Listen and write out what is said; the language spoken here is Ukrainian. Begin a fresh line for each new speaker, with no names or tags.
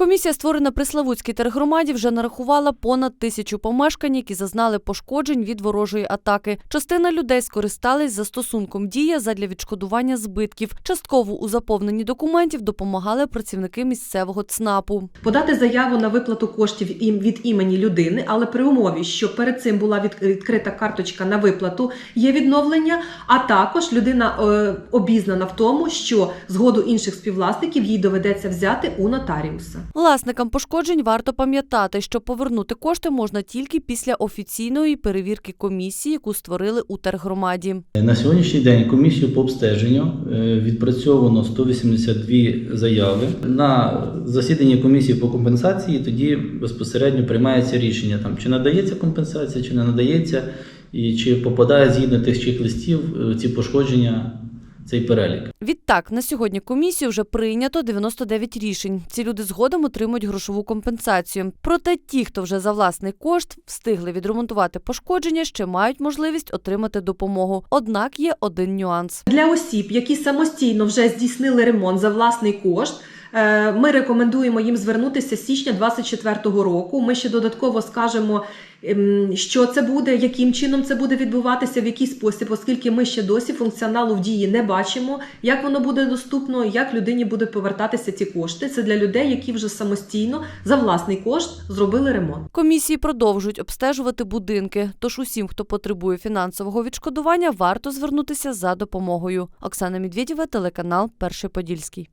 Комісія, створена при Славутській тергромаді, вже нарахувала понад тисячу помешкань, які зазнали пошкоджень від ворожої атаки. Частина людей скористались застосунком дія задля відшкодування збитків. Частково у заповненні документів допомагали працівники місцевого ЦНАПу.
подати заяву на виплату коштів від імені людини, але при умові, що перед цим була відкрита карточка на виплату, є відновлення. А також людина е, обізнана в тому, що згоду інших співвласників їй доведеться взяти у нотаріуса.
Власникам пошкоджень варто пам'ятати, що повернути кошти можна тільки після офіційної перевірки комісії, яку створили у тергромаді.
На сьогоднішній день комісію по обстеженню е, відпрацьовано 182 заяви. На засіданні комісії по компенсації тоді безпосередньо приймається рішення, там, чи надається компенсація, чи не надається, і чи попадає згідно тих чек-листів е, ці пошкодження цей перелік.
Відтак, на сьогодні комісію вже прийнято 99 рішень. Ці люди згодом отримують грошову компенсацію. Проте ті, хто вже за власний кошт встигли відремонтувати пошкодження, ще мають можливість отримати допомогу. Однак є один нюанс.
Для осіб, які самостійно вже здійснили ремонт за власний кошт. Е, Ми рекомендуємо їм звернутися з січня 2024 року. Ми ще додатково скажемо, ем, що це буде, яким чином це буде відбуватися, в який спосіб, оскільки ми ще досі функціоналу в дії не бачимо, як воно буде доступно, як людині будуть повертатися ці кошти. Це для людей, які вже самостійно за власний кошт зробили ремонт.
Комісії продовжують обстежувати будинки. Тож усім, хто потребує фінансового відшкодування, варто звернутися за допомогою. Оксана Медведєва, телеканал Перший Подільський.